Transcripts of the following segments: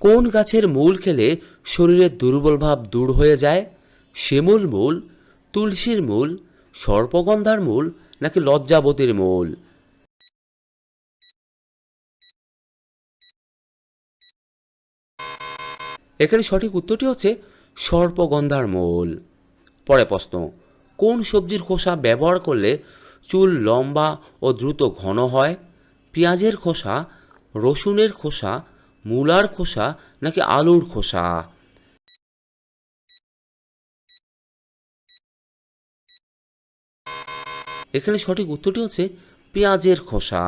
কোন গাছের মূল খেলে শরীরের দুর্বল ভাব দূর হয়ে যায়? শিমুল মূল, তুলসীর মূল, সর্পগন্ধার মূল, নাকি লজ্জাবতীর মূল? এখানে সঠিক উত্তরটি হচ্ছে সর্পগন্ধার মূল। পরে প্রশ্ন, কোন সবজির খোসা ব্যবহার করলে চুল লম্বা ও দ্রুত ঘন হয়? পেঁয়াজের খোসা, রসুনের খোসা মূলার খোসা নাকি আলুর খোসা? এখানে সঠিক উত্তরটি হচ্ছে পেঁয়াজের খোসা।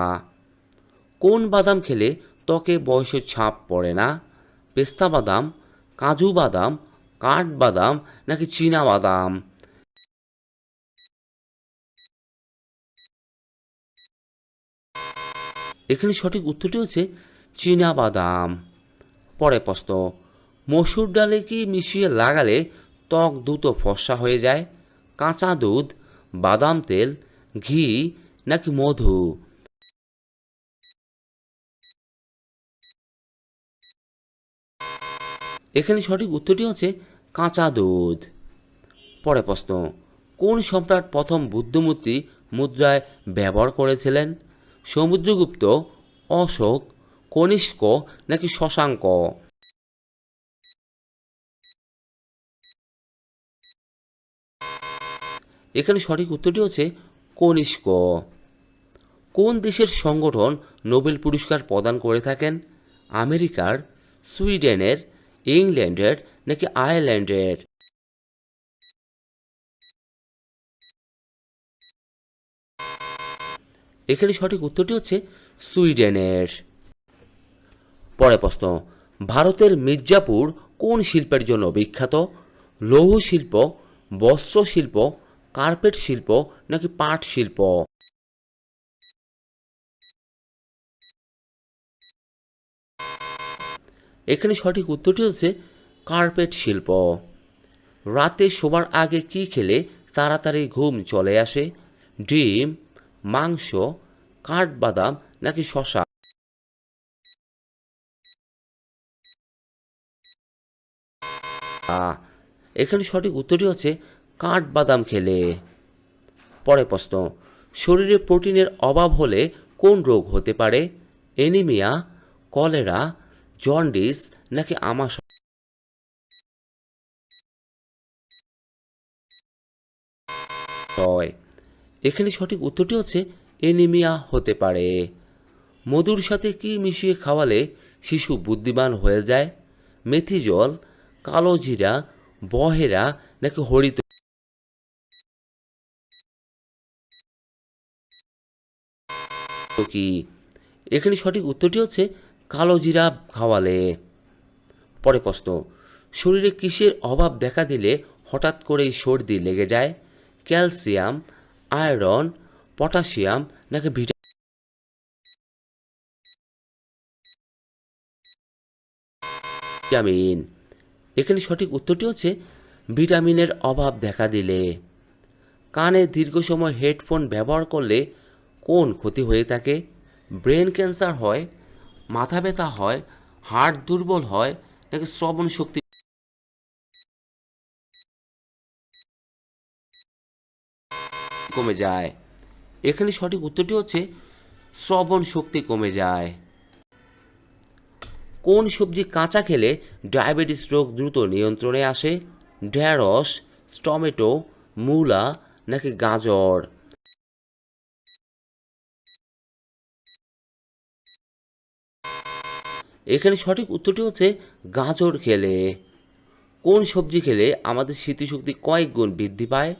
কোন বাদাম খেলে ত্বকে বয়সের ছাপ পড়ে না? পেস্তা বাদাম, কাজু বাদাম কাঠবাদাম নাকি চীনা বাদাম? এখানে সঠিক উত্তরটি হচ্ছে বাদাম। পরে প্রশ্ন, মসুর ডালে কি মিশিয়ে লাগালে ত্বক দ্রুত ফর্সা হয়ে যায়? কাঁচা দুধ, বাদাম তেল, ঘি নাকি মধু? এখানে সঠিক উত্তরটি হচ্ছে কাঁচা দুধ। পরে প্রশ্ন, কোন সম্রাট প্রথম বুদ্ধমূর্তি মুদ্রায় ব্যবহার করেছিলেন? সমুদ্রগুপ্ত, অশোক কনিষ্ক নাকি শশাঙ্ক? এখানে সঠিক উত্তরটি হচ্ছে কনিষ্ক। কোন দেশের সংগঠন নোবেল পুরস্কার প্রদান করে থাকেন? আমেরিকার, সুইডেনের, ইংল্যান্ডের নাকি আয়ারল্যান্ডের? এখানে সঠিক উত্তরটি হচ্ছে সুইডেনের। পরে প্রশ্ন, ভারতের মির্জাপুর কোন শিল্পের জন্য বিখ্যাত? লৌহ শিল্প, বস্ত্র শিল্প, কার্পেট শিল্প নাকি পাট শিল্প? এখানে সঠিক উত্তরটি হচ্ছে কার্পেট শিল্প। রাতে শোবার আগে কি খেলে তাড়াতাড়ি ঘুম চলে আসে? ডিম, মাংস, কাঠবাদাম নাকি শশা এখানে সঠিক উত্তরটি হচ্ছে কাঠবাদাম খেলে। পরে প্রশ্ন, শরীরে প্রোটিনের অভাব হলে কোন রোগ হতে পারে? এনিমিয়া, কলেরা, জন্ডিস নাকি আমাশয় এখানে সঠিক উত্তরটি হচ্ছে এনিমিয়া হতে পারে। মধুর সাথে কি মিশিয়ে খাওয়ালে শিশু বুদ্ধিমান হয়ে যায়? মেথি জল কালো জিরা বহেরা নাকি হরিত? এখানে সঠিক উত্তরটি হচ্ছে কালো জিরা খাওয়ালে। পরে প্রশ্ন, শরীরে কিসের অভাব দেখা দিলে হঠাৎ করেই সর্দি লেগে যায়? ক্যালসিয়াম, আয়রন, পটাশিয়াম নাকি ভিটা ভিটামিন? এখানে সঠিক উত্তরটি হচ্ছে ভিটামিনের অভাব দেখা দিলে। কানে দীর্ঘ সময় হেডফোন ব্যবহার করলে কোন ক্ষতি হয়ে থাকে? ব্রেন ক্যান্সার হয়, মাথা ব্যথা হয় হার্ট দুর্বল হয়, নাকি শ্রবণ শক্তি কমে যায়? এখানে সঠিক উত্তরটি হচ্ছে শ্রবণ শক্তি কমে যায়। কোন সবজি কাঁচা খেলে ডায়াবেটিস রোগ দ্রুত নিয়ন্ত্রণে আসে? ঢ্যাঁড়স টমেটো, মূলা নাকি গাজর? এখানে সঠিক উত্তরটি হচ্ছে গাজর খেলে। কোন সবজি খেলে আমাদের স্মৃতিশক্তি কয়েক গুণ বৃদ্ধি পায়?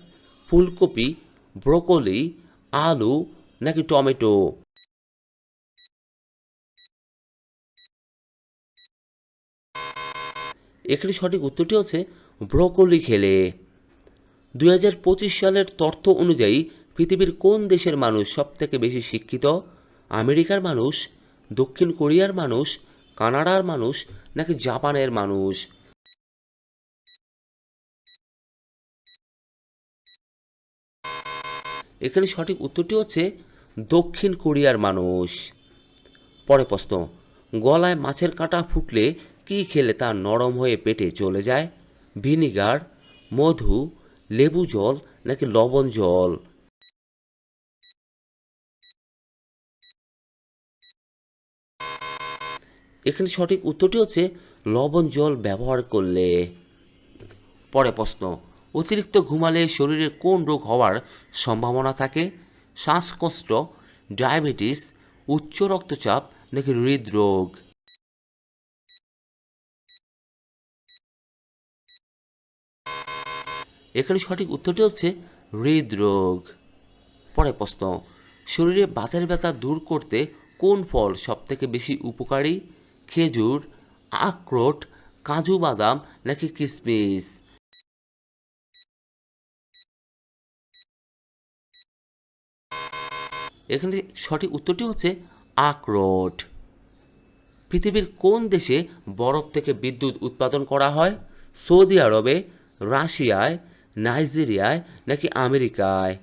ফুলকপি, ব্রোকলি, আলু নাকি টমেটো? এখানে সঠিক উত্তরটি হচ্ছে ব্রোকলি খেলে। দুই হাজার পঁচিশ সালের তথ্য অনুযায়ী পৃথিবীর কোন দেশের মানুষ সবথেকে বেশি শিক্ষিত? আমেরিকার মানুষ, দক্ষিণ কোরিয়ার মানুষ, কানাডার মানুষ, নাকি জাপানের মানুষ? এখানে সঠিক উত্তরটি হচ্ছে দক্ষিণ কোরিয়ার মানুষ। পরে প্রশ্ন, গলায় মাছের কাঁটা ফুটলে কী খেলে তা নরম হয়ে পেটে চলে যায়? ভিনিগার, মধু, লেবু জল নাকি লবণ জল? এখানে সঠিক উত্তরটি হচ্ছে লবণ জল ব্যবহার করলে। পরে প্রশ্ন, অতিরিক্ত ঘুমালে শরীরে কোন রোগ হওয়ার সম্ভাবনা থাকে? শ্বাসকষ্ট, ডায়াবেটিস, উচ্চ রক্তচাপ নাকি হৃদরোগ? এখানে সঠিক উত্তরটি হচ্ছে হৃদরোগ। পরে প্রশ্ন, শরীরে বাতের ব্যথা দূর করতে কোন ফল সবথেকে বেশি উপকারী? খেজুর, আখরোট, কাজু বাদাম নাকি কিশমিশ এখানে সঠিক উত্তরটি হচ্ছে আখরোট। পৃথিবীর কোন দেশে বরফ থেকে বিদ্যুৎ উৎপাদন করা হয়? সৌদি আরবে, রাশিয়ায় নাইজেরিয়ায় নাকি আমেরিকায়?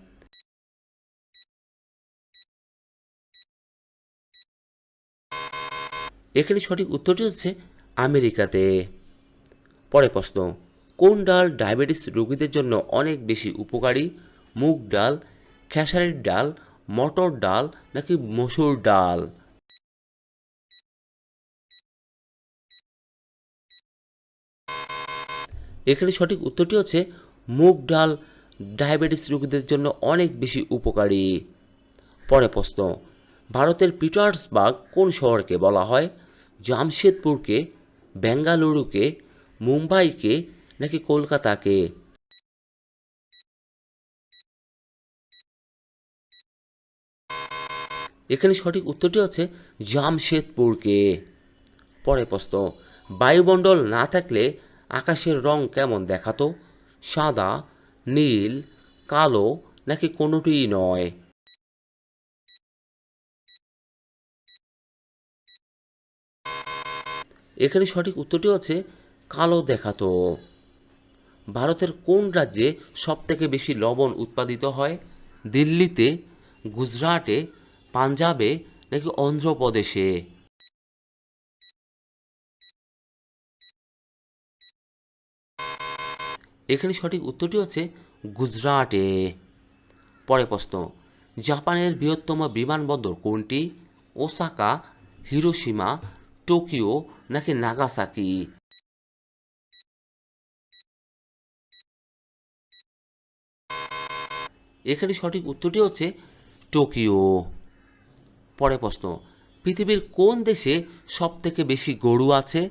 এখানে সঠিক উত্তরটি হচ্ছে আমেরিকাতে। পরে প্রশ্ন, কোন ডাল ডায়াবেটিস রোগীদের জন্য অনেক বেশি উপকারী? মুগ ডাল, খেসারির ডাল, মটর ডাল নাকি মসুর ডাল? এখানে সঠিক উত্তরটি হচ্ছে মুগ ডাল ডায়াবেটিস রোগীদের জন্য অনেক বেশি উপকারী। পরে প্রশ্ন, ভারতের পিটার্সবার্গ কোন শহরকে বলা হয়? জামশেদপুরকে, বেঙ্গালুরুকে, মুম্বাইকে নাকি কলকাতাকে? এখানে সঠিক উত্তরটি হচ্ছে জামশেদপুরকে। পরে প্রশ্ন, বায়ুমণ্ডল না থাকলে আকাশের রং কেমন দেখাতো? সাদা, নীল, কালো নাকি কোনোটিই নয়। এখানে সঠিক উত্তরটি হচ্ছে কালো দেখাতো। ভারতের কোন রাজ্যে সবথেকে বেশি লবণ উৎপাদিত হয়? দিল্লিতে, গুজরাটে, পাঞ্জাবে নাকি অন্ধ্রপ্রদেশে? এখানে সঠিক উত্তরটি হচ্ছে গুজরাটে। পরে প্রশ্ন, জাপানের বৃহত্তম বিমানবন্দর কোনটি? ওসাকা, হিরোশিমা, টোকিও নাকি নাগাসাকি? এখানে সঠিক উত্তরটি হচ্ছে টোকিও। পরে প্রশ্ন, পৃথিবীর কোন দেশে সবথেকে বেশি গরু আছে?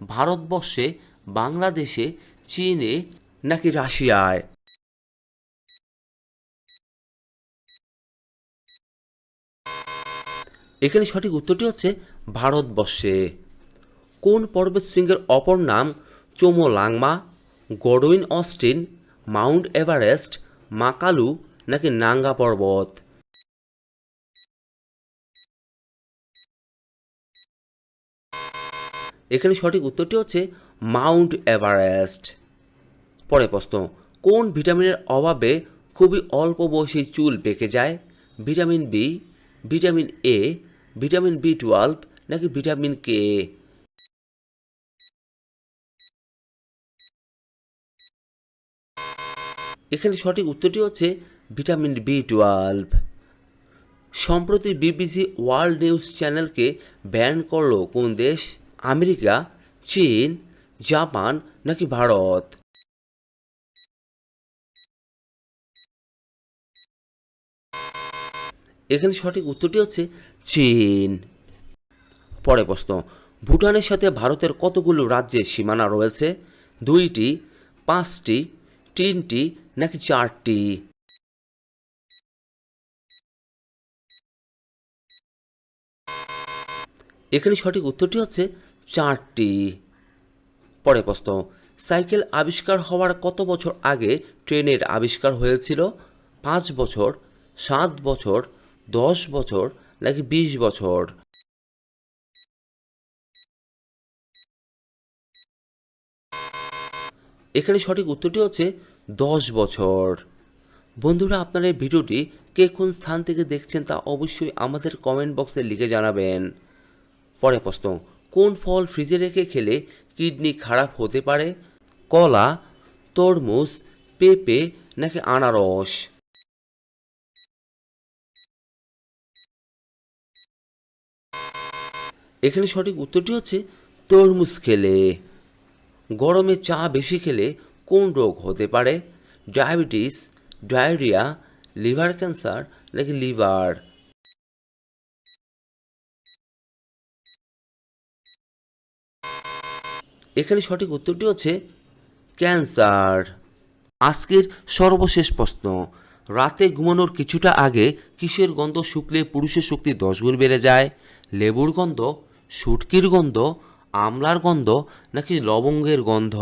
ভারতবর্ষে, বাংলাদেশে, চীনে নাকি রাশিয়ায়? এখানে সঠিক উত্তরটি হচ্ছে ভারতবর্ষে। কোন পর্বত শৃঙ্গের অপর নাম Chomolungma Godwin Austen, mount Everest, Makalu নাকি নাঙ্গা পর্বত? এখানে সঠিক উত্তরটি হচ্ছে মাউন্ট এভারেস্ট। পরে প্রশ্ন, কোন ভিটামিনের অভাবে খুবই অল্প বয়সী চুল পেকে যায়? Vitamin B, vitamin A, vitamin B twelve নাকি ভিটামিন কে? এখানে সঠিক উত্তরটি হচ্ছে ভিটামিন বি টুয়েলভ। সম্প্রতি বিবিসি ওয়ার্ল্ড নিউজ চ্যানেলকে ব্যান করল কোন দেশ? আমেরিকা, চীন, জাপান নাকি ভারত? এখানে সঠিক উত্তরটি হচ্ছে চীন। পরে প্রশ্ন, ভুটানের সাথে ভারতের কতগুলো রাজ্যের সীমানা রয়েছে? দুইটি, পাঁচটি, তিনটি, নাকি চারটি? এখানে সঠিক উত্তরটি হচ্ছে চারটি। পরে প্রশ্ন, সাইকেল আবিষ্কার হওয়ার কত বছর আগে ট্রেনের আবিষ্কার হয়েছিল? পাঁচ বছর, সাত বছর দশ বছর নাকি বিশ বছর? এখানে সঠিক উত্তরটি হচ্ছে দশ বছর। বন্ধুরা, আপনার এই ভিডিওটি কে কোন স্থান থেকে দেখছেন তা অবশ্যই আমাদের কমেন্ট বক্সে লিখে জানাবেন। পরে প্রশ্ন, কোন ফল ফ্রিজে রেখে খেলে কিডনি খারাপ হতে পারে? কলা, তরমুজ, পেঁপে নাকি আনারস? এখানে সঠিক উত্তরটি হচ্ছে তরমুজ খেলে। গরমে চা বেশি খেলে কোন রোগ হতে পারে? ডায়াবেটিস, ডায়রিয়া, লিভার ক্যান্সার নাকি লিভার? এখানে সঠিক উত্তরটি হচ্ছে ক্যান্সার। আজকের সর্বশেষ প্রশ্ন, রাতে ঘুমানোর কিছুটা আগে কিসের গন্ধ শুকলে পুরুষের শক্তি দশ গুণ বেড়ে যায়? লেবুর গন্ধ সুটকির গন্ধ, আমলার গন্ধ নাকি লবঙ্গের গন্ধ?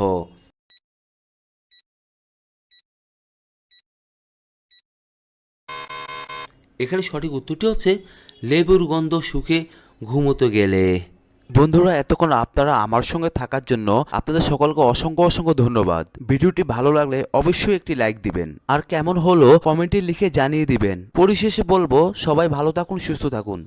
এখানে সঠিক উত্তরটি হচ্ছে, লেবুর গন্ধ শুকে ঘুমোতে গেলে। বন্ধুরা, এতক্ষণ আপনারা আমার সঙ্গে থাকার জন্য আপনাদের সকলকে অসংখ্য অসংখ্য ধন্যবাদ। ভিডিওটি ভালো লাগলে অবশ্যই একটি লাইক দিবেন। আর কেমন হলো কমেন্টে লিখে জানিয়ে দিবেন। পরিশেষে বলব, সবাই ভালো থাকুন, সুস্থ থাকুন।